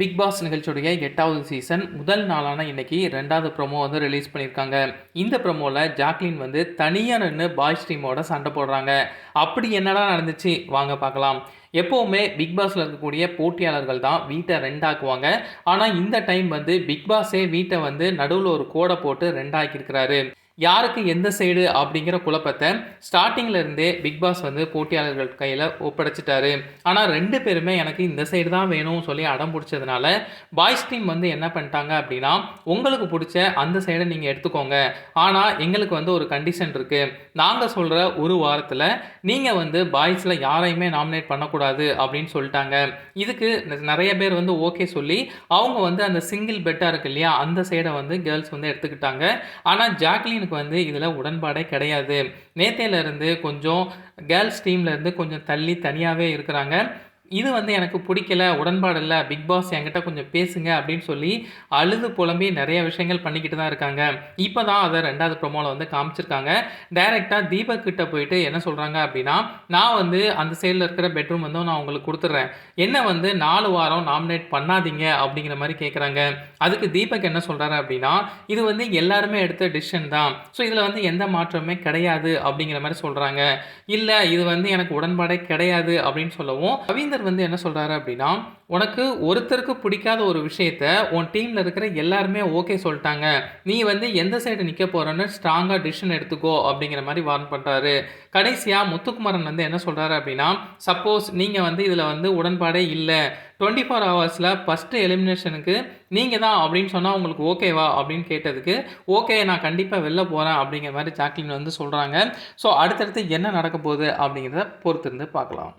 Big pass நிகழ்ச்சியுடைய எட்டாவது season முதல் நாளான இன்னைக்கு ரெண்டாவது ப்ரோமோ வந்து ரிலீஸ் பண்ணியிருக்காங்க. இந்த ப்ரோமோவில் ஜாக்லின் வந்து தனியாக நின்று பாய்ஸ் டீமோட சண்டை போடுறாங்க. அப்படி என்னடா நடந்துச்சு? வாங்க பார்க்கலாம். எப்போவுமே பிக் பாஸில் இருக்கக்கூடிய போட்டியாளர்கள் தான் வீட்டை ரெண்டாக்குவாங்க. ஆனால் இந்த டைம் வந்து பிக் பாஸே வீட்டை வந்து நடுவில் ஒரு கோடை போட்டு ரெண்டாக்கியிருக்கிறாரு. யாருக்கு எந்த சைடு அப்படிங்கிற குழப்பத்தை ஸ்டார்டிங்கில் இருந்தே பிக் பாஸ் வந்து போட்டியாளர்கள் கையில் ஒப்படைச்சிட்டாரு. ஆனால் ரெண்டு பேருமே எனக்கு இந்த சைடு தான் வேணும்னு சொல்லி அடம் பிடிச்சதுனால பாய்ஸ் டீம் வந்து என்ன பண்ணிட்டாங்க அப்படின்னா உங்களுக்கு பிடிச்ச அந்த சைடை நீங்கள் எடுத்துக்கோங்க. ஆனால் எங்களுக்கு வந்து ஒரு கண்டிஷன் இருக்குது நாங்கள் சொல்கிற ஒரு வாரத்தில் நீங்கள் வந்து பாய்ஸில் யாரையுமே நாமினேட் பண்ணக்கூடாது அப்படின்னு சொல்லிட்டாங்க. இதுக்கு நிறைய பேர் வந்து ஓகே சொல்லி அவங்க வந்து அந்த சிங்கிள் பெட்டாக இருக்கு இல்லையா அந்த சைடை வந்து கேர்ள்ஸ் வந்து எடுத்துக்கிட்டாங்க. ஆனால் ஜாக்லினுக்கு வந்து இதில் உடன்பாடே கிடையாது. நேத்தையிலேருந்து கொஞ்சம் கேர்ள்ஸ் டீம்லேருந்து கொஞ்சம் தள்ளி தனியாகவே இருக்கிறாங்க. இது வந்து எனக்கு பிடிக்கல உடன்பாடு இல்லை பிக் பாஸ் என்கிட்ட கொஞ்சம் பேசுங்க அப்படின்னு சொல்லி அழுது புலம்பி நிறைய விஷயங்கள் பண்ணிக்கிட்டு தான் இருக்காங்க. இப்போ தான் அதை ரெண்டாவது ப்ரொமோவில் வந்து காமிச்சிருக்காங்க. டைரெக்டாக தீபக் கிட்ட போயிட்டு என்ன சொல்கிறாங்க அப்படின்னா நான் வந்து அந்த சைடில் இருக்கிற பெட்ரூம் வந்து நான் உங்களுக்கு கொடுத்துட்றேன் என்ன வந்து நாலு வாரம் நாமினேட் பண்ணாதீங்க அப்படிங்கிற மாதிரி கேட்குறாங்க அதுக்கு தீபக் என்ன சொல்கிறாரு அப்படின்னா இது வந்து எல்லாருமே எடுத்த டிசிஷன் தான். ஸோ இதில் வந்து எந்த மாற்றமே கிடையாது அப்படிங்கிற மாதிரி சொல்கிறாங்க இல்லை இது வந்து எனக்கு உடன்பாடே கிடையாது அப்படின்னு சொல்லவும் ரவீந்தர் வந்து என்ன சொல்கிறாரு அப்படின்னா உனக்கு ஒருத்தருக்கு பிடிக்காத ஒரு விஷயத்த உன் டீமில் இருக்கிற எல்லாருமே ஓகே சொல்லிட்டாங்க. நீ வந்து எந்த சைடு நிற்க போகிறன்னு ஸ்ட்ராங்காக டிசிஷன் எடுத்துக்கோ அப்படிங்கிற மாதிரி வார்ன் பண்ணுறாரு கடைசியாக முத்துக்குமரன் வந்து என்ன சொல்கிறாரு அப்படின்னா சப்போஸ் நீங்கள் வந்து இதில் வந்து உடன்பாடே இல்லை. டுவெண்ட்டி ஃபோர் ஹவர்ஸில் ஃபஸ்ட்டு எலிமினேஷனுக்கு நீங்கள் தான் அப்படின்னு சொன்னால் உங்களுக்கு ஓகேவா அப்படின்னு கேட்டதுக்கு ஓகே நான் கண்டிப்பாக வெளில போகிறேன் அப்படிங்கிற மாதிரி ஜாக்லின் வந்து சொல்கிறாங்க ஸோ அடுத்தடுத்து என்ன நடக்க போகுது அப்படிங்கிறத பொறுத்திருந்து பார்க்கலாம்.